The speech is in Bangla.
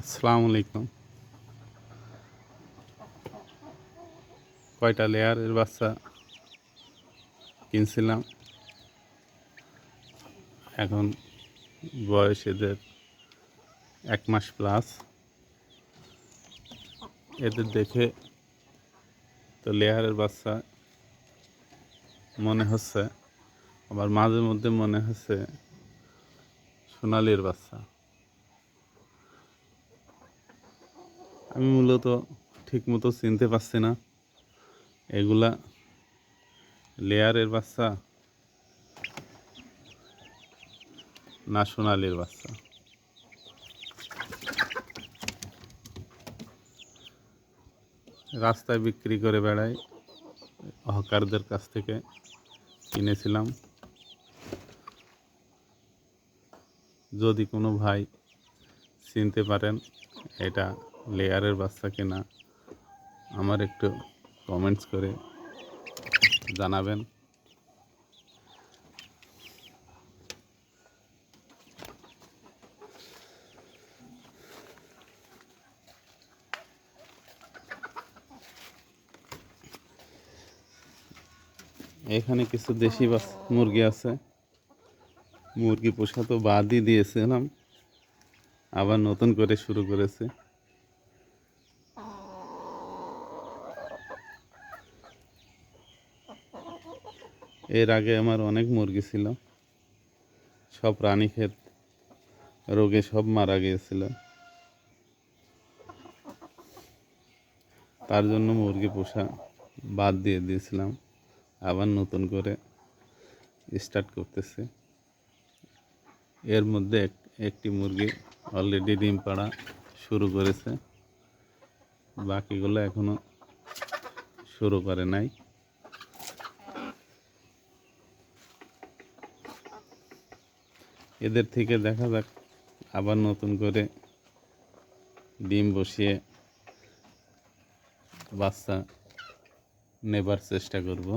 আসসালামু আলাইকুম। কয়টা লেয়ারের বাচ্চা কিনছিলাম? এখন বয়স এদের এক মাস প্লাস এদের দেখে তো লেয়ারের বাচ্চা মনে হচ্ছে, আবার মাঝে মধ্যে মনে হচ্ছে সোনালির বাচ্চা। আমি মূলত ঠিক মতো চিনতে পারছি না। এগুলা লেয়ারের বাচ্চা না সোনালির বাচ্চা? রাস্তায় বিক্রি করে বেড়াই, হকারদের কাছ থেকে কিনেছিলাম। যদি কোনো ভাই চিনতে পারেন, এটা লেয়ারের বাচ্চা কিনা, আমার একটু কমেন্টস করে জানাবেন। এখানে কিছু দেশি মুরগি আছে। মুরগি পোষা তো বাদই দিয়েছিলাম। আবার নতুন করে শুরু করেছে। এর আগে আমার অনেক মুরগি ছিল। সব রানীক্ষেত রোগে সব মারা গিয়েছিল। তার জন্য মুরগি পোষা বাদ দিয়ে দিয়েছিলাম। আবার নতুন করে স্টার্ট করতেছে। এর মধ্যে এক- একটি মুরগি অলরেডি ডিম পাড়া শুরু করেছে। বাকিগুলো এখনও শুরু করে নাই। এদের থেকে দেখা যাক আবার নতুন করে ডিম বসিয়ে বাচ্চা নেবার চেষ্টা করব।